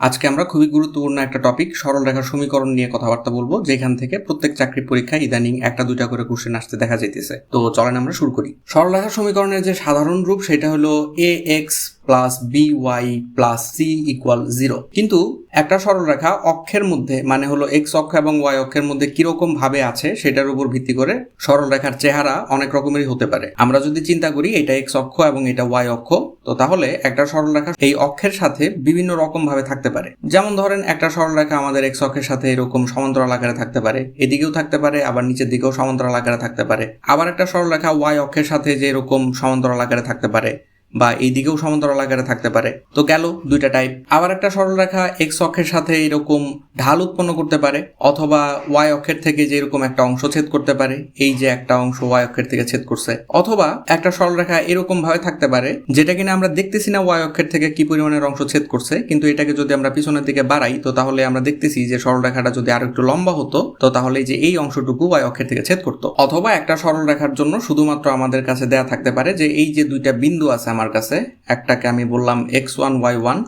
আজকে আমরা খুবই গুরুত্বপূর্ণ একটা টপিক সরল রেখার সমীকরণ নিয়ে কথাবার্তা বলব, যেখান থেকে প্রত্যেক চাকরি পরীক্ষায় ইদানিং একটা দুইটা করে কোশ্চেন আসতে দেখা যাইতেছে। তো চলেন আমরা শুরু করি। সরল রেখার সমীকরণের যে সাধারণ রূপ, সেটা হলো A X plus B Y plus C equal zero কিন্তু একটা সরলরেখা অক্ষের মধ্যে মানে হলো এক্স অক্ষ এবং ওয়াই অক্ষের মধ্যে কীরকম ভাবে আছে সেটার উপর ভিত্তি করে সরলরেখার চেহারা অনেক রকমেরই হতে পারে। আমরা যদি চিন্তা করি এটা এক্স অক্ষ এবং এটা ওয়াই অক্ষ, তো তাহলে একটা সরলরেখা এই অক্ষের সাথে বিভিন্ন রকম ভাবে থাকতে পারে। যেমন ধরেন একটা সরলরেখা আমাদের এক্স অক্ষের সাথে এরকম সমান্তরাল আকারে থাকতে পারে, এদিকেও থাকতে পারে, আবার নিচের দিকেও সমান্তরাল আকারে থাকতে পারে। আবার একটা সরলরেখা ওয়াই অক্ষের সাথে যে এরকম সমান্তরাল আকারে থাকতে পারে বা এই দিকেও সমান্তরাল আকারে থাকতে পারে। তো গেল দুইটা টাইপ আবার একটা সরলরেখা এক্স অক্ষের সাথে এরকম ঢাল উৎপন্ন করতে পারে, অথবা ওয়াই অক্ষের থেকে যে এরকম একটা অংশ ছেদ করতে পারে, এই যে একটা অংশ ওয়াই অক্ষের থেকে ছেদ করছে। অথবা একটা সরলরেখা এরকম ভাবে থাকতে পারে, যেটা কিনা আমরা দেখতেছি না ওয়াই অক্ষের থেকে কি পরিমাণের অংশ ছেদ করছে, কিন্তু এটাকে যদি আমরা পিছনের দিকে বাড়াই, তো তাহলে আমরা দেখতেছি যে সরলরেখাটা যদি আরও একটু লম্বা হতো, তো তাহলে যে এই অংশটুকু ওয়াই অক্ষের থেকে ছেদ করতো। অথবা একটা সরলরেখার জন্য শুধুমাত্র আমাদের কাছে দেয়া থাকতে পারে যে এই যে দুইটা বিন্দু আছে আমার কাছে। একটাকে আমি বললাম এক্স ওয়ান ওয়াই ওয়ান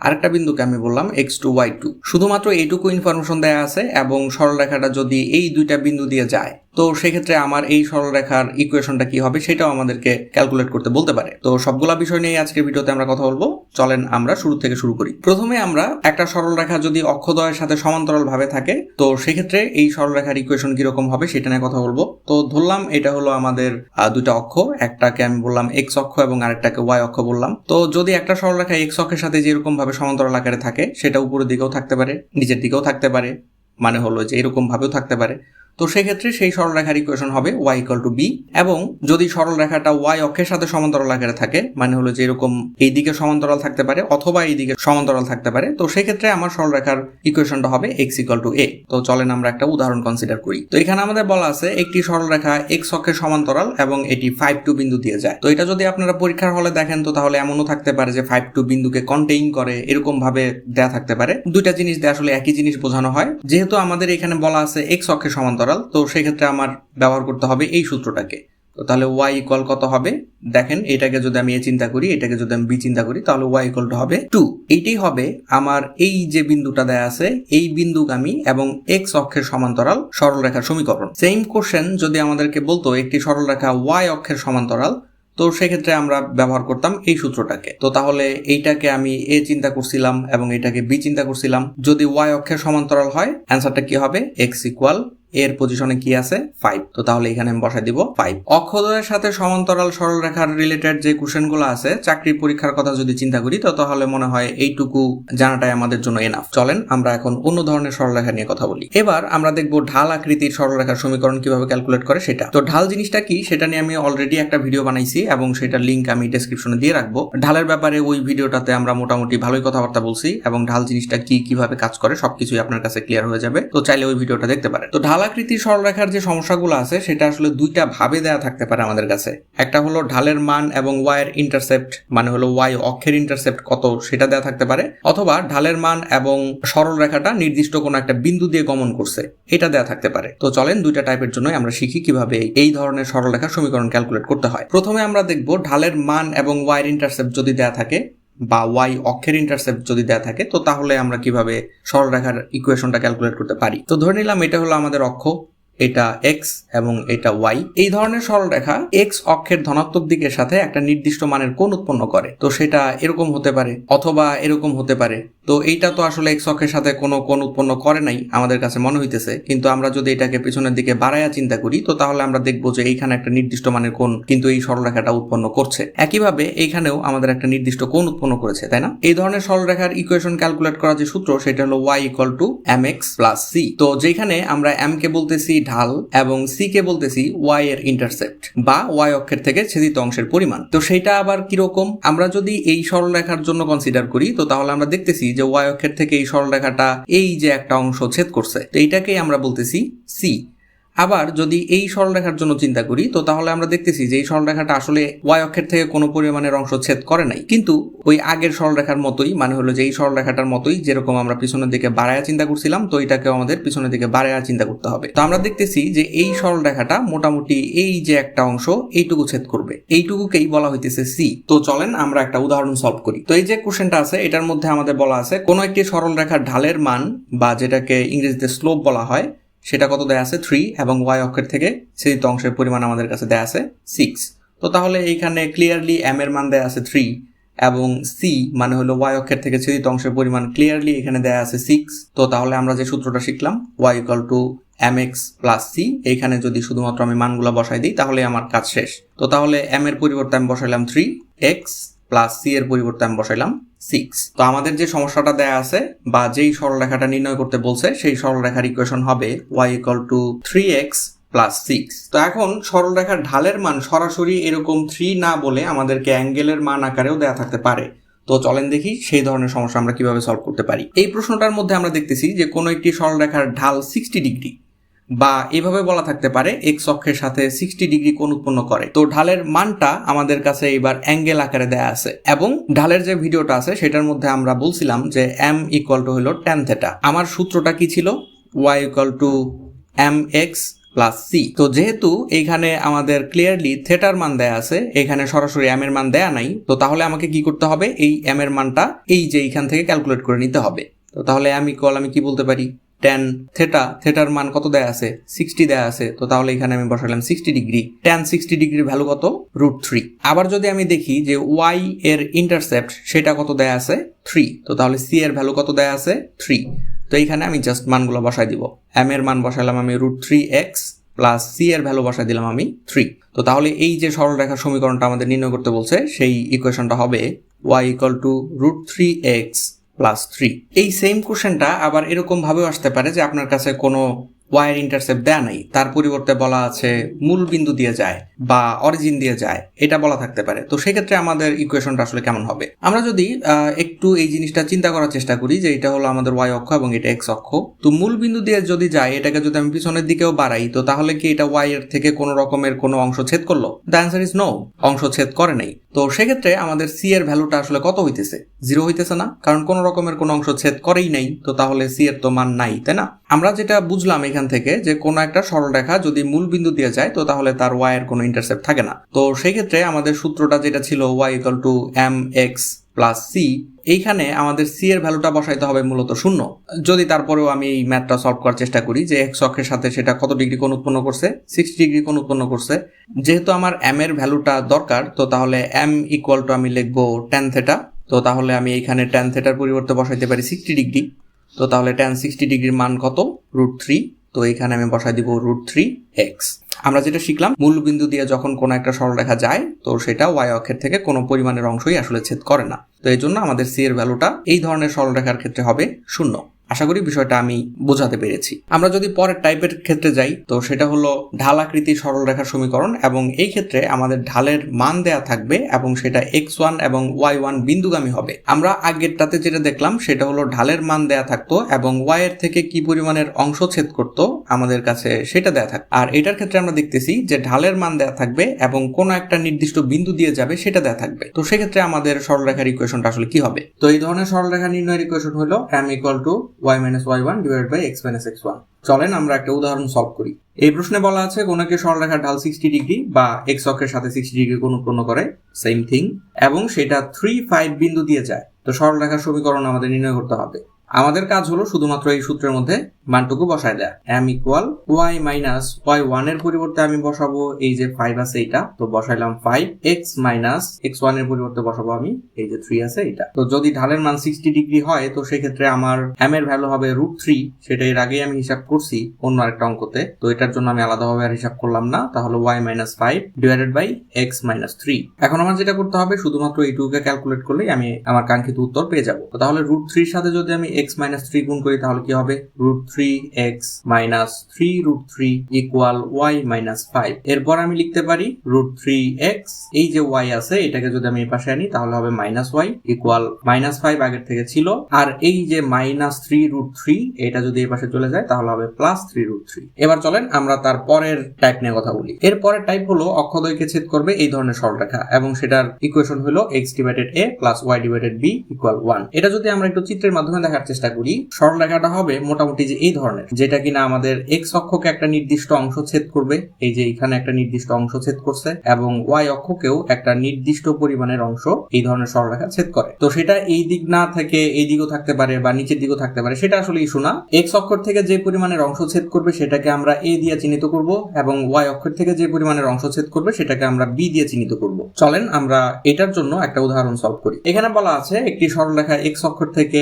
আরেকটা বিন্দুকে আমি বললাম এক্স টু ওয়াই টু শুধুমাত্র এইটুকু ইনফরমেশন দেয়া আছে এবং সরলরেখাটা যদি এই দুইটা বিন্দু দিয়ে যায় তো সেক্ষেত্রে আমার এই সরলরেখার ইকুয়েশনটা কি হবে সেটাও আমাদেরকে ক্যালকুলেট করতে বলতে পারে। তো সবগুলা বিষয় নিয়ে আজকের ভিডিওতে আমরা কথা বলব। চলেন আমরা শুরু থেকে শুরু করি। প্রথমে আমরা একটা সরলরেখা যদি অক্ষদয়ের সাথে সমান্তরাল ভাবে থাকে, তো সেক্ষেত্রে এই সরলরেখার ইকুয়েশন কীরকম হবে সেটা নিয়ে কথা বলব। তো ধরলাম এটা হলো আমাদের দুইটা অক্ষ। একটাকে আমি বললাম এক্স অক্ষ এবং আরেকটাকে ওয়াই অক্ষ বললাম। তো যদি একটা সরলরেখা এক্স অক্ষের সাথে যেরকম ভাবে সমান্তরাল আকারে থাকে, সেটা উপরের দিকেও থাকতে পারে, নিচের দিকেও থাকতে পারে মানে হলো যে এরকম ভাবেও থাকতে পারে। তো সেক্ষেত্রে সেই সরলরেখার ইকুয়েশন হবে ওয়াই ইকুয়াল টু বি এবং যদি সরলরেখাটা ওয়াই অক্ষের সাথে সমান্তরাল আকারে থাকে মানে হলো যে এরকম এই দিকে সমান্তরাল থাকতে পারে অথবা এই দিকে সমান্তরাল থাকতে পারে, তো সেক্ষেত্রে আমার সরলরেখার ইকুয়েশনটা হবে এক্স ইকুয়াল টু এ তো চলেন আমরা একটা উদাহরণ কনসিডার করি। তো এখানে আমাদের বলা আছে একটি সরলরেখা এক্স অক্ষের সমান্তরাল এবং এটি ফাইভ টু বিন্দু দিয়ে যায়। তো এটা যদি আপনারা পরীক্ষার হলে দেখেন, তো তাহলে এমনও থাকতে পারে যে ফাইভ টু বিন্দুকে কন্টেইন করে এরকম ভাবে দেয়া থাকতে পারে। দুইটা জিনিস দিয়ে আসলে একই জিনিস বোঝানো হয়। যেহেতু আমাদের এখানে বলা আছে এক্স অক্ষের সমান্তরাল তো সেক্ষেত্রে আমার ব্যবহার করতে হবে এই সূত্রটাকে। তো তাহলে ওয়াই ইকুয়াল কত হবে? দেখেন, এটাকে যদি আমি এ চিন্তা করি, এটাকে যদি আমি বি চিন্তা করি, তাহলে ওয়াই ইকুয়াল টু হবে টু এইটাই হবে আমার এই যে বিন্দুটা দেয়া আছে, এই বিন্দুগামী এবং এক্স অক্ষের সমান্তরাল সরলরেখার সমীকরণ। সেম কোশ্চেন যদি আমাদেরকে বলতো একটি সরলরেখা ওয়াই অক্ষের সমান্তরাল, তো সেক্ষেত্রে আমরা ব্যবহার করতাম এই সূত্রটাকে। তো তাহলে এইটাকে আমি এ চিন্তা করছিলাম এবং এটাকে বি চিন্তা করছিলাম। যদি ওয়াই অক্ষের সমান্তরাল হয় অ্যান্সারটা কি হবে? এক্স ইকুয়াল এর পজিশনে কি আছে? ফাইভ তো তাহলে এখানে আমি বসাই দিব ফাইভ অক্ষদয়ের সাথে সমান্তরাল সরলরেখার রিলেটেড যে কোশ্চেনগুলো আছে, চাকরি পরীক্ষার কথা যদি চিন্তা করি, তো তাহলে মনে হয় এইটুকু জানাটাই আমাদের জন্য এনাফ চলেন, আমরা এখন অন্য ধরনের সরলরেখা নিয়ে কথা বলি। এবার আমরা দেখব ঢাল আকৃতির সরলরেখার সমীকরণ কীভাবে ক্যালকুলেট করে সেটা। তো ঢাল জিনিসটা কি? সেটা নিয়ে আমি অলরেডি একটা ভিডিও বানাইছি এবং সেটার লিঙ্ক আমি ডেসক্রিপশনে দিয়ে রাখব। ঢালের ব্যাপারে ওই ভিডিওটাতে আমরা মোটামুটি ভালোই কথাবার্তা বলছি এবং ঢাল জিনিসটা কি কীভাবে কাজ করে সবকিছুই আপনার কাছে ক্লিয়ার হয়ে যাবে। তো চাইলে ওই ভিডিওটা দেখতে পারেন। তো ঢাল আকৃতির সরলরেখার যে সমস্যাগুলো আছে, সেটা আসলে দুইটা ভাবে দেয়া থাকতে পারে আমাদের কাছে। একটা হলো ঢালের মান এবং ওয়াইয়ের ইন্টারসেপ্ট মানে হলো ওয়াই অক্ষের ইন্টারসেপ্ট কত, সেটা দেয়া থাকতে পারে। অথবা ঢালের মান এবং সরল রেখাটা নির্দিষ্ট কোনো একটা বিন্দু দিয়ে গমন করছে, এটা দেয়া থাকতে পারে। তো চলেন দুইটা টাইপের জন্যই আমরা শিখি কীভাবে এই ধরনের সরলরেখার সমীকরণ ক্যালকুলেট করতে হয়। প্রথমে আমরা দেখব ঢালের মান এবং ওয়াইয়ের ইন্টারসেপ্ট যদি দেয়া থাকে বা ওয়াই অক্ষের ইন্টারসেপ্ট যদি দেয়া থাকে, তো তাহলে আমরা কীভাবে সরলরেখার ইকুয়েশনটা ক্যালকুলেট করতে পারি? তো ধরে নিলাম এটা হলো আমাদের অক্ষ, এটা এক্স এবং এটা ওয়াই এই ধরনের সরলরেখা এক্স অক্ষের ধনাত্মক দিকের সাথে একটা নির্দিষ্ট মানের কোণ উৎপন্ন করে। তো সেটা এরকম হতে পারে অথবা এরকম হতে পারে তো এইটা তো আসলে এক্স অক্ষের সাথে কোনো কোণ উৎপন্ন করে নাই, আমাদের কাছে মনে হইতেছে। কিন্তু আমরা যদি এটাকে পেছনের দিকে বাড়াইয়া চিন্তা করি, তো তাহলে আমরা দেখব যে এইখানে একটা নির্দিষ্ট মানের কোণ কিন্তু এই সরলরেখাটা উৎপন্ন করছে। একইভাবে এইখানেও আমাদের একটা নির্দিষ্ট কোণ উৎপন্ন করেছে, তাই না? এই ধরনের সরলরেখার ইকুয়েশন ক্যালকুলেট করার যে সূত্র, সেটা হলো Y equal to M X plus C তো যেখানে আমরা এম কে বলতেছি ঢাল এবং সি কে বলতেছি ওয়াই এর ইন্টারসেপ্ট বা ওয়াই অক্ষের থেকে ছেদিত অংশের পরিমাণ। তো সেটা আবার কীরকম? আমরা যদি এই সরলরেখার জন্য কনসিডার করি, তো তাহলে আমরা দেখতেছি যে ওয়াই অক্ষের থেকে এই সরলরেখাটা এই যে একটা অংশ ছেদ করছে, তো এইটাকেই আমরা বলতেছি সি আবার যদি এই সরলরেখার জন্য চিন্তা করি, তো তাহলে আমরা দেখতেছি যে এই সরলরেখাটা আসলে ওয়াই অক্ষের থেকে কোনো পরিমাণের অংশ ছেদ করে নাই। কিন্তু ওই আগের সরলরেখার মতোই মানে হলো যে এই সরলরেখাটার মতোই, যেরকম আমরা পিছনের দিকে বাড়ায়া চিন্তা করছিলাম, তো এটাকেও আমাদের পিছনের দিকে বাড়ায়া চিন্তা করতে হবে। তো আমরা দেখতেছি যে এই সরলরেখাটা মোটামুটি এই যে একটা অংশ, এইটুকু ছেদ করবে। এইটুকুকেই বলা হইতেছে সি তো চলেন আমরা একটা উদাহরণ সলভ করি। তো এই যে কোশ্চেনটা আছে, এটার মধ্যে আমাদের বলা আছে, কোনো একটি সরলরেখার ঢালের মান, বা যেটাকে ইংরেজিতে স্লোপ বলা হয় সেটা কত দেয়া আছে? থ্রি এবং ওয়াই অক্ষের থেকে ছেদিত অংশের পরিমাণ আমাদের কাছে দেয়া আছে সিক্স তো তাহলে এইখানে ক্লিয়ারলি এম এর মান দেয়া আছে থ্রি এবং সি মানে হলো ওয়াই অক্ষের থেকে ছেদিত অংশের পরিমাণ ক্লিয়ারলি এখানে দেয়া আছে সিক্স তো তাহলে আমরা যে সূত্রটা শিখলাম Y equal to M X plus C এইখানে যদি শুধুমাত্র আমি মানগুলো বসাই দিই তাহলে আমার কাজ শেষ। তো তাহলে এম এর পরিবর্তে আমি বসাইলাম থ্রি এক্স প্লাস সি এর পরিবর্তে আমি বসাইলাম সিক্স তো আমাদের যে সমস্যাটা দেয়া আছে বা যেই সরলরেখাটা নির্ণয় করতে বলছে, সেই সরলরেখার ইকুয়েশন হবে Y equal to three X plus six তো এখন সরলরেখার ঢালের মান সরাসরি এরকম থ্রি না বলে আমাদেরকে অ্যাঙ্গেলের মান আকারেও দেয়া থাকতে পারে। তো চলেন দেখি সেই ধরনের সমস্যা আমরা কীভাবে সলভ করতে পারি। এই প্রশ্নটার মধ্যে আমরা দেখতেছি যে কোনো একটি সরলরেখার ঢাল সিক্সটি ডিগ্রি বা এভাবে বলা থাকতে পারে এক্স অক্ষের সাথে সিক্সটি ডিগ্রি কোণ উৎপন্ন করে। তো ঢালের মানটা আমাদের কাছে এবার অ্যাঙ্গেল আকারে দেয়া আছে এবং ঢালের যে ভিডিওটা আছে সেটার মধ্যে আমরা বলছিলাম যে এম ইকুয়াল টু হলো টেন থেটা আমার সূত্রটা কি ছিল? Y equal to M X plus C তো যেহেতু এইখানে আমাদের ক্লিয়ারলি থেটার মান দেয়া আছে, এখানে সরাসরি এম এর মান দেয়া নাই, তো তাহলে আমাকে কি করতে হবে? এই এম এর মানটা এই যে এইখান থেকে ক্যালকুলেট করে নিতে হবে। তো তাহলে এম ইকুয়াল আমি কি বলতে পারি? টেন থেটা থেটার মান কত দেয়া আছে? সিক্সটি দেয়া আছে। তো তাহলে এখানে আমি বসালাম সিক্সটি ডিগ্রি টেন সিক্সটি ডিগ্রির ভ্যালু কত? রুট থ্রি আবার যদি আমি দেখি যে ওয়াই এর ইন্টারসেপ্ট সেটা কত দেয়া আছে? থ্রি তো তাহলে সি এর ভ্যালু কত দেয়া আছে? থ্রি তো এইখানে আমি জাস্ট মানগুলো বসাই দিব। এম এর মান বসালাম আমি root three x plus c এর ভ্যালু বসাই দিলাম আমি থ্রি তো তাহলে এই যে সরলরেখার সমীকরণটা আমাদের নির্ণয় করতে বলছে, সেই ইকুয়েশনটা হবে y equal to root three x plus three এই সেম কোশ্চেনটা আবার এরকম ভাবেও আসতে পারে যে আপনার কাছে কোনো ওয়ার ইন্টারসেপ্ট দেয়া নাই। তার পরিবর্তে বলা আছে মূল বিন্দু দিয়ে যায় বা অরিজিন দিয়ে যায়। এটা বলা থাকতে পারে। তো সেক্ষেত্রে আমাদের ইকুয়েশনটা আসলে কেমন হবে? আমরা যদি একটু এই জিনিসটা চিন্তা করার চেষ্টা করি যে এটা হলো আমাদের ওয়াই অক্ষ এবং এটা এক্স অক্ষ। তো মূল বিন্দু দিয়ে যদি যায়, এটাকে যদি আমি পিছনের দিকেও বাড়াই, তো তাহলে কি এটা ওয়াই এর থেকে কোনো রকমের কোনো অংশ ছেদ করল? দ্য অ্যান্সার ইজ নো অংশ ছেদ করে নাই। তো সেক্ষেত্রে আমাদের সি এর ভ্যালুটা আসলে কত হইতেছে? জিরো হইতেছে না, কারণ কোনো রকমের কোনো অংশ ছেদ করেই নাই, তো তাহলে সি এর তো মান নাই, তাই না? আমরা যেটা বুঝলাম এখান থেকে যে কোনো একটা সরলরেখা যদি মূল বিন্দু দিয়ে যায়, তো তাহলে তার ওয়াই এর কোনো ইন্টারসেপ্ট থাকে না। তো সেই ক্ষেত্রে আমাদের সূত্রটা যেটা ছিল y equal to m x plus c এইখানে আমাদের সি এর ভ্যালুটা বসাইতে হবে মূলত শূন্য। যদি তারপরেও আমি এই ম্যাথটা সলভ করার চেষ্টা করি, যে এক্স অক্ষের সাথে সেটা কত ডিগ্রি কোণ উৎপন্ন করছে? সিক্সটি ডিগ্রি কোণ উৎপন্ন করছে। যেহেতু আমার এম এর ভ্যালুটা দরকার, তো তাহলে এম ইকুয়াল টু আমি লিখব টেন থেটা তো তাহলে আমি এইখানে টেন থেটার পরিবর্তে বসাইতে পারি সিক্সটি ডিগ্রি। তো তাহলে টেন সিক্সটি ডিগ্রির মান কত? রুট থ্রি তো এখানে আমি বসাই দিব রুট থ্রি এক্স আমরা যেটা শিখলাম মূল বিন্দু দিয়ে যখন কোনো একটা সরলরেখা যায়, তো সেটা ওয়াই অক্ষের থেকে কোনো পরিমাণের অংশই আসলে ছেদ করে না। তো এই জন্য আমাদের সি এর ভ্যালুটা এই ধরনের সরলরেখার ক্ষেত্রে হবে শূন্য। আশা করি বিষয়টা আমি বোঝাতে পেরেছি। আমরা যদি পরের টাইপের ক্ষেত্রে যাই, তো সেটা হলো ঢালাকৃতি সরলরেখার সমীকরণ এবং এই ক্ষেত্রে আমাদের ঢালের মান দেয়া থাকবে এবং সেটা এক্স ওয়ান এবং ওয়াই ওয়ান বিন্দুগামী হবে। আমরা আগেরটাতে যেটা দেখলাম, সেটা হলো ঢালের মান দেয়া থাকতো এবং ওয়াই এর থেকে কি পরিমাণের অংশ ছেদ করতো আমাদের কাছে সেটা দেয়া থাকতো আর এটার ক্ষেত্রে আমরা দেখতেছি যে ঢালের মান দেয়া থাকবে এবং কোনো একটা নির্দিষ্ট বিন্দু দিয়ে যাবে সেটা দেয়া থাকবে। তো সেক্ষেত্রে আমাদের সরলরেখার ইকুয়েশনটা আসলে কি হবে? তো এই ধরনের সরলরেখা নির্ণয়ের ইকুয়েশন হলো m equal to y minus y one divide by x minus x one চলেন আমরা একটা উদাহরণ সলভ করি। এই প্রশ্নে বলা আছে কোন একটি সরলরেখার ঢাল সিক্সটি ডিগ্রি বা এক্স অক্ষের সাথে সিক্সটি ডিগ্রি কোণ উৎপন্ন করে সেম থিং এবং সেটা থ্রি ফাইভ বিন্দু দিয়ে যায়। তো সরলরেখার সমীকরণ আমাদের নির্ণয় করতে হবে। আমাদের কাজ হলো শুধুমাত্র এই সূত্রের মধ্যে মানটুকু বসায় দেয়া। M equal y minus y ওয়ানের পরিবর্তে আমি বসাবো এই যে ফাইভ আছে এইটা। তো বসাইলাম ফাইভ এক্স মাইনাস এক্স ওয়ানের পরিবর্তে বসাবো আমি এই যে থ্রি আছে এইটা। তো যদি ঢালের মান সিক্সটি ডিগ্রি হয়, তো সেক্ষেত্রে আমার এম এর ভ্যালু হবে রুট থ্রি সেটা এর আগেই আমি হিসাব করছি অন্য আরেকটা অঙ্কতে। তো এটার জন্য আমি আলাদাভাবে আর হিসাব করলাম না। তাহলে y minus five divided by x minus three এখন আমার যেটা করতে হবে, শুধুমাত্র এইটুকুকে ক্যালকুলেট করলেই আমি আমার কাঙ্ক্ষিত উত্তর পেয়ে যাব। তাহলে রুট থ্রির সাথে যদি আমি এক্স মাইনাস থ্রি গুণ করি, তাহলে কি হবে? Root three x minus three root three equal y minus five এরপর আমি লিখতে পারি রুট থ্রি এক্স এই যে ওয়াই আছে, এটাকে যদি আমি এই পাশে আনি, তাহলে হবে minus y equal minus five আগের থেকে ছিল। আর এই যে মাইনাস থ্রি রুট থ্রি এটা যদি এই পাশে চলে যায়, তাহলে হবে প্লাস থ্রি রুট থ্রি এবার চলেন, আমরা তার পরের টাইপ নিয়ে কথা বলি। এর পরের টাইপ হলো অক্ষদয়কে ছেদ করবে এই ধরনের সরলরেখা এবং সেটার ইকুয়েশন হলো x divided a plus y divided b equal one এটা যদি আমরা একটু চিত্রের মাধ্যমে দেখার চেষ্টা করি। সরলরেখাটা হবে মোটামুটি যে এই ধরনের, যেটা কিনা আমাদের এক্স অক্ষকে একটা নির্দিষ্ট অংশ ছেদ করবে, এই যে এখানে একটা নির্দিষ্ট অংশ ছেদ করছে, এবং ওয়াই অক্ষকেও একটা নির্দিষ্ট পরিমাণের অংশ এই ধরনের সরলরেখা ছেদ করে। তো সেটা এই দিক না থেকে এই দিকও থাকতে পারে বা নিচের দিকও থাকতে পারে, সেটা আসলে ইস্যু না। এক্স অক্ষর থেকে যে পরিমাণের অংশ ছেদ করবে সেটাকে আমরা এ দিয়ে চিহ্নিত করব, এবং ওয়াই অক্ষর থেকে যে পরিমাণের অংশ ছেদ করবে সেটাকে আমরা বি দিয়ে চিহ্নিত করব। চলেন আমরা এটার জন্য একটা উদাহরণ সলভ করি। এখানে বলা আছে, একটি সরলরেখা এক্স অক্ষর থেকে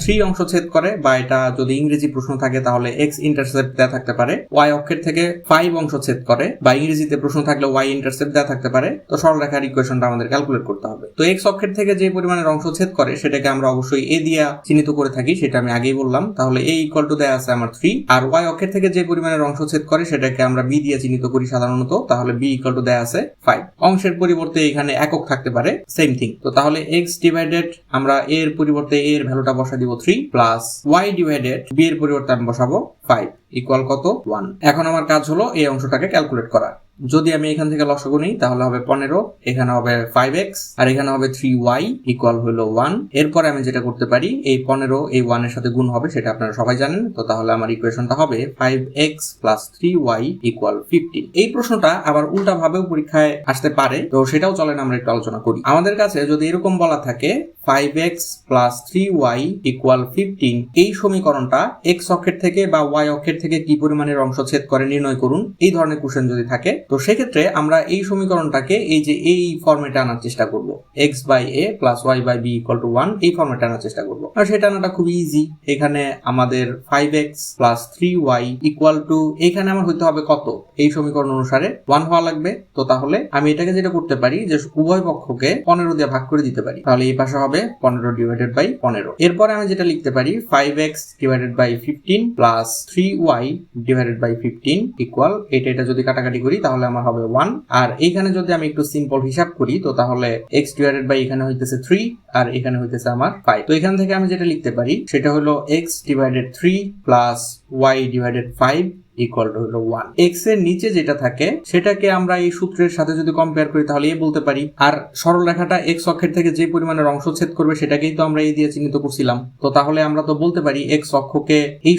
থ্রি অংশ ছেদ করে, বা এটা যদি ইংরেজি প্রশ্ন থাকে তাহলে এক্স ইন্টারসেপ্ট দেওয়া থাকতে পারে। ওয়াই অক্ষের থেকে ফাইভ অংশ ছেদ করে, বা ইংরেজিতে প্রশ্ন থাকলে ওয়াই ইন্টারসেপ্ট দেওয়া থাকতে পারে। তো সরলরেখার ইকুয়েশনটা আমাদের ক্যালকুলেট করতে হবে। তো এক্স অক্ষের থেকে যে পরিমাণের অংশ ছেদ করে, সেটাকে আমরা অবশ্যই এ দিয়া চিহ্নিত করে থাকি, সেটা আমি আগেই বললাম। তাহলে এ ইকুয়াল টু দেওয়া আছে আমার থ্রি আর ওয়াই অক্ষের থেকে যে পরিমাণের অংশ ছেদ করে, সেটাকে আমরা বি দিয়ে চিহ্নিত করি সাধারণত, তাহলে বি ইকুয়াল টু দেওয়া আছে ফাইভ অংশের পরিবর্তে এখানে একক থাকতে পারে সেম থিং তো তাহলে এক্স ডিভাইডেড আমরা এর পরিবর্তে এর ভ্যালুটা বসা থ্রি প্লাস ওয়াই ডিভাইডেড এর পরিবর্তে আমি বসাবো ফাইভ ইকুয়াল কত ওয়ান এখন আমার কাজ হলো এই অংশটাকে ক্যালকুলেট করা। যদি আমি এখান থেকে লসাগু নিই, তাহলে হবে পনেরো, এখানে হবে ফাইভ এক্স আর এখানে হবে থ্রি ওয়াই ইকুয়াল হলো ওয়ান এরপরে আমি যেটা করতে পারি, এই পনেরো, এই ওয়ানের সাথে গুণ হবে, সেটা আপনারা সবাই জানেন, তো তাহলে আমার ইকুয়েশনটা হবে five x plus three y equal fifteen এই প্রশ্নটা আবার উল্টা ভাবেও পরীক্ষায় আসতে পারে, তো সেটাও চলেন আমরা একটু আলোচনা করি। আমাদের কাছে যদি এরকম বলা থাকে five x plus three y equal fifteen এই সমীকরণটা এক্স অক্ষের থেকে বা ওয়াই অক্ষের থেকে কি পরিমাণের অংশ ছেদ করে নির্ণয় করুন। এই ধরনের কোশ্চেন যদি থাকে তো সেক্ষেত্রে আমরা এই সমীকরণটাকে এই যে এই ফর্মেটে আনার চেষ্টা করব। X by a plus y by b equal to one এই ফর্মেটে আনার চেষ্টা করব। আর সেটা আনাটা খুব ইজি এখানে আমাদের five x plus three y equal to এখানে আমার হইতে হবে কত? এই সমীকরণ অনুসারে ওয়ান হওয়া লাগবে। তো তাহলে আমি এটাকে যেটা করতে পারি, যে উভয় পক্ষকে পনেরো দিয়ে ভাগ করে দিতে পারি। তাহলে এই পাশে হবে পনেরো ডিভাইডেড বাই পনেরো। এরপরে আমি যেটা লিখতে পারি five x divided by fifteen plus three y divided by fifteen equal এটা এটা যদি কাটাকাটি করি, তাহলে আমার হবে ওয়ান আর এইখানে যদি আমি একটু সিম্পল হিসাব করি, তো তাহলে এক্স ডিভাইডেড বাই এখানে হইতেছে থ্রি আর এখানে হইতেছে আমার ফাইভ তো এখান থেকে আমি যেটা লিখতে পারি, সেটা হলো x divided three plus y divided five equal to হলো ওয়ান এক্সের নিচে যেটা থাকে, সেটাকে আমরা এই সূত্রের সাথে যদি কম্পেয়ার করি, তাহলে এ বলতে পারি। আর সরল রেখাটা এক্স অক্ষের থেকে যে পরিমাণের অংশ ছেদ করবে, সেটাকেই তো আমরা এই দিয়ে চিহ্নিত করছিলাম। তো তাহলে আমরা তো বলতে পারি এক্স অক্ষকে এই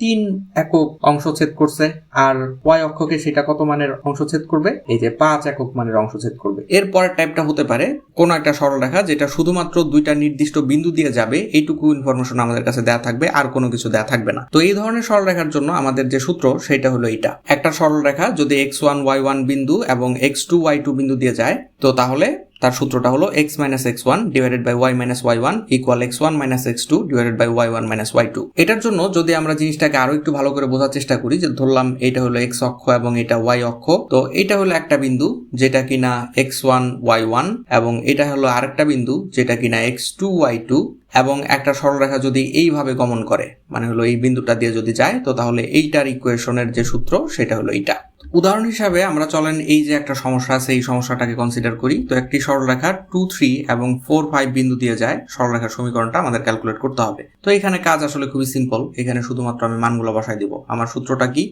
তিন একক অংশ ছেদ করছে, আর ওয়াই অক্ষকে সেটা কত মানের অংশ ছেদ করবে? এই যে পাঁচ একক মানের অংশ ছেদ করবে। এর পরের টাইপটা হতে পারে কোন একটা সরল রেখা, যেটা শুধুমাত্র দুইটা নির্দিষ্ট বিন্দু দিয়ে যাবে, এইটুকু ইনফরমেশন আমাদের কাছে দেয়া থাকবে, আর কোনো কিছু দেয়া থাকবে না। তো এই ধরনের সরল রেখার জন্য আমাদের যে সূত্র সেটা হলো এটা একটা সরল রেখা যদি এক্স ওয়ান ওয়াই ওয়ান বিন্দু এবং এক্স টু ওয়াই টু বিন্দু দিয়ে যায়, তো তাহলে তার সূত্রটা হলো x minus x one divided by y minus y one equal x one minus x two divided by y one minus y two এটার জন্য যদি আমরা জিনিসটাকে আরও একটু ভালো করে বোঝার চেষ্টা করি যে ধরলাম এটা হলো এক্স অক্ষ এবং এটা ওয়াই অক্ষ, তো এটা হলো একটা বিন্দু যেটা কিনা এক্স ওয়ান ওয়াই ওয়ান এবং এটা হলো আরেকটা বিন্দু যেটা কিনা এক্স টু ওয়াই টু এবং একটা সরলরেখা যদি এইভাবে গমন করে মানে হলো এই বিন্দুটা দিয়ে যদি যায়, তো তাহলে এইটার ইকুয়েশনের যে সূত্র সেটা হলো এইটা। উদাহরণ হিসাবে আমরা চলেন এই যে একটা সমস্যা আছে, এই সমস্যাটাকে কনসিডার করি। তো একটি সরলরেখা টু থ্রি এবং ফোর ফাইভ বিন্দু দিয়ে যায়, সরলরেখার সমীকরণটা আমাদের ক্যালকুলেট করতে হবে। তো এখানে কাজ আসলে খুবই সিম্পল এখানে শুধুমাত্র আমি মানগুলো বসাই দিব। আমার সূত্রটা কি?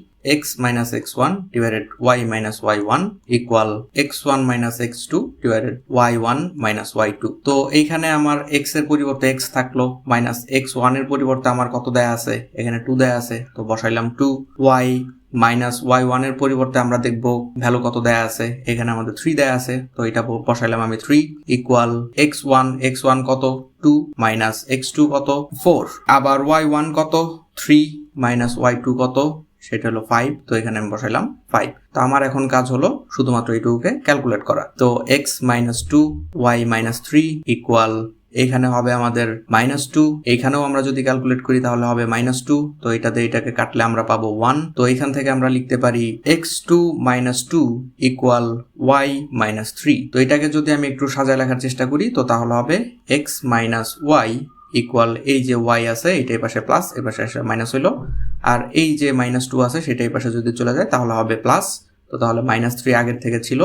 Minus y one equal x one minus x two divided y one minus y two তো এইখানে আমার এক্সের পরিবর্তে এক্স থাকল এক্স ওয়ানের পরিবর্তে আমার কত দেয়া আছে? এখানে টু দেয়া আছে, তো বসাইলাম টু ওয়াই মাইনাস ওয়াই ওয়ানের পরিবর্তে আমরা দেখব ভ্যালু কত দেয়া আছে? এখানে আমাদের থ্রি দেয়া আছে, তো এটা বসাইলাম আমি three equal x one x one কত? টু মাইনাস এক্স টু কত? ফোর আবার ওয়াই ওয়ান কত? থ্রি মাইনাস ওয়াই টু কত? সেটা হলো ফাইভ তো এখানে আমি বসাইলাম ফাইভ তো আমার এখন কাজ হলো শুধুমাত্র এইটুকুকে ক্যালকুলেট করা। তো x minus two y minus three equal এখানে হবে আমাদের মাইনাস টু এইখানেও আমরা যদি ক্যালকুলেট করি তাহলে হবে মাইনাস টু তো এটাতে এটাকে কাটলে আমরা পাবো ওয়ান তো এখান থেকে আমরা লিখতে পারি x two minus two equal y minus three তো এটাকে যদি আমি একটু সাজায় লেখার চেষ্টা করি, তো তাহলে হবে এক্স মাইনাস ওয়াই ইকুয়াল এই যে ওয়াই আছে, এটা এপাশে প্লাস এপাশে মাইনাস হইল। আর এই যে মাইনাস টু আছে সেটা এই পাশে যদি চলে যায় তাহলে হবে প্লাস তো তাহলে মাইনাস থ্রি আগের থেকে ছিল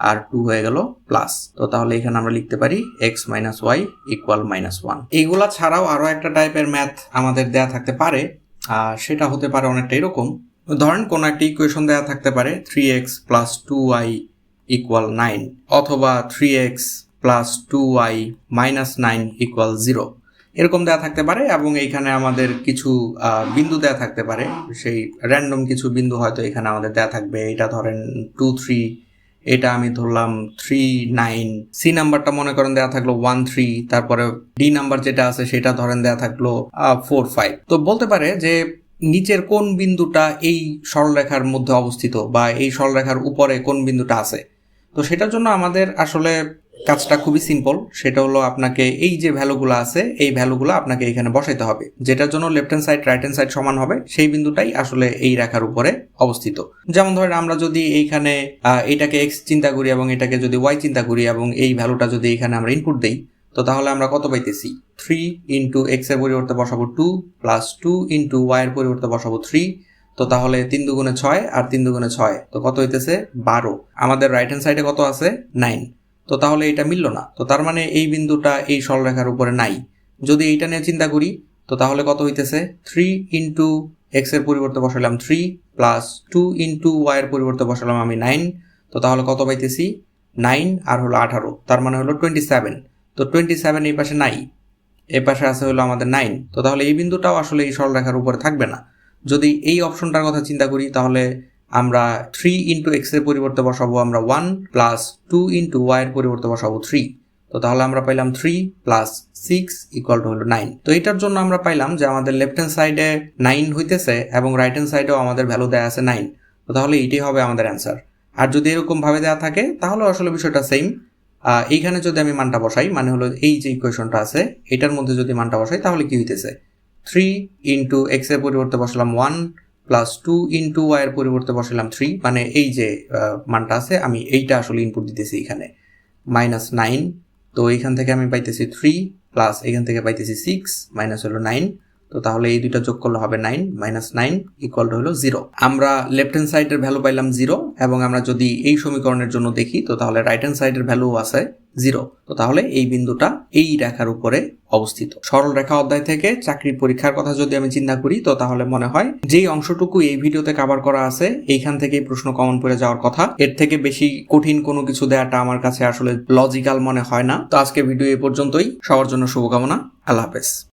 আর টু হয়ে গেল প্লাস তো তাহলে এখানে আমরা লিখতে পারি x minus y equal minus one এইগুলা ছাড়াও আরও একটা টাইপের ম্যাথ আমাদের দেয়া থাকতে পারে আর সেটা হতে পারে অনেকটা এরকম। ধরেন কোনো একটা ইকুয়েশন দেওয়া থাকতে পারে three x plus two y equal nine অথবা three x plus two y minus nine equal zero এরকম দেওয়া থাকতে পারে এবং এইখানে আমাদের কিছু বিন্দু দেওয়া থাকতে পারে। সেই র্যান্ডম কিছু বিন্দু হয়তো এখানে আমাদের দেওয়া থাকবে। এটা ধরেন টু থ্রি এটা আমি ধরলাম থ্রি নাইন সি নাম্বারটা মনে করেন দেওয়া থাকল ওয়ান থ্রি তারপরে ডি নাম্বার যেটা আছে সেটা ধরেন দেওয়া থাকল ফোর ফাইভ তো বলতে পারে যে নিচের কোন বিন্দুটা এই সরলরেখার মধ্যে অবস্থিত বা এই সরলরেখার উপরে কোন বিন্দুটা আছে? তো সেটার জন্য আমাদের আসলে কাজটা খুবই সিম্পল সেটা হলো আপনাকে এই যে ভ্যালুগুলো আছে, এই ভ্যালুগুলো আপনাকে এখানে বসাইতে হবে। যেটার জন্য left hand side right hand side সমান হবে, সেই বিন্দুটাই আসলে এই রেখার উপরে অবস্থিত। যেমন ধরেন আমরা যদি এইখানে এটাকে এক্স চিন্তা করি এবং এটাকে যদি ওয়াই চিন্তা করি এবং এই ভ্যালুটা যদি এখানে আমরা ইনপুট দেই, তো তাহলে আমরা কত পাইতেছি? থ্রি ইন্টু এক্সের পরিবর্তে বসাবো two plus two into y এর পরিবর্তে বসাবো থ্রি তো তাহলে তিন দুগুণে ছয় আর তিন দুগুণে ছয়, তো কত হইতেছে? বারো। আমাদের রাইট হ্যান্ড সাইডে কত আছে? নাইন তো তাহলে এটা মিলল না। তো তার মানে এই বিন্দুটা এই সরলরেখার উপরে নাই। যদি এইটা নিয়ে চিন্তা করি, তো তাহলে কত হইতেছে? থ্রি ইন্টু এক্সের পরিবর্তে বসালাম three plus two into y এর পরিবর্তে বসালাম আমি নাইন তো তাহলে কত পাইতেছি? নাইন আর হলো আঠারো। তার মানে হলো টোয়েন্টি সেভেন তো টোয়েন্টি সেভেন এই পাশে নাই। এই পাশে আছে হলো আমাদের নাইন তো তাহলে এই বিন্দুটাও আসলে এই সরলরেখার উপরে থাকবে না। যদি এই অপশনটার কথা চিন্তা করি, তাহলে আমরা থ্রি ইন্টু এক্সের পরিবর্তে বসাবো আমরা one plus two into y এর পরিবর্তে বসাবো থ্রি তো তাহলে আমরা পাইলাম three plus six equal to হলো নাইন তো এটার জন্য আমরা পাইলাম যে আমাদের লেফট হ্যান্ড সাইডে নাইন হইতেছে এবং রাইট হ্যান্ড সাইডেও আমাদের ভ্যালু দেওয়া আছে নাইন তো তাহলে এইটাই হবে আমাদের অ্যান্সার আর যদি এরকম ভাবে দেওয়া থাকে, তাহলে আসলে বিষয়টা সেম এইখানে যদি আমি মানটা বসাই মানে হলো এই যে ইকুয়েশনটা আছে, এটার মধ্যে যদি মানটা বসাই, তাহলে কি হইতেছে? থ্রি ইন্টু এক্সের পরিবর্তে বসালাম ওয়ান প্লাস টু ইন্টু ওয়াইয়ের পরিবর্তে বসালাম থ্রি মানে এই যে মানটা আছে, আমি এইটা আসলে ইনপুট দিতেছি এখানে। মাইনাস নাইন তো এইখান থেকে আমি পাইতেছি থ্রি প্লাস এখান থেকে পাইতেছি সিক্স মাইনাস হলো নাইন তো তাহলে এই দুইটা যোগ করলে হবে nine minus nine equal to হলো জিরো আমরা লেফট হ্যান্ড সাইডের ভ্যালু পাইলাম জিরো এবং আমরা যদি এই সমীকরণের জন্য দেখি, তো তাহলে রাইট হ্যান্ড সাইডের ভ্যালু আছে জিরো তো তাহলে এই বিন্দুটা এই রেখার উপরে অবস্থিত। সরল রেখা অধ্যায় থেকে চাকরির পরীক্ষার কথা যদি আমি চিন্তা করি, তো তাহলে মনে হয় যেই অংশটুকু এই ভিডিওতে কভার করা আছে, এইখান থেকেই প্রশ্ন কমন পড়ে যাওয়ার কথা। এর থেকে বেশি কঠিন কোনো কিছু দেয়াটা আমার কাছে আসলে লজিক্যাল মনে হয় না। তো আজকে ভিডিও এই পর্যন্তই। সবার জন্য শুভকামনা। আল্লাহ হাফেজ।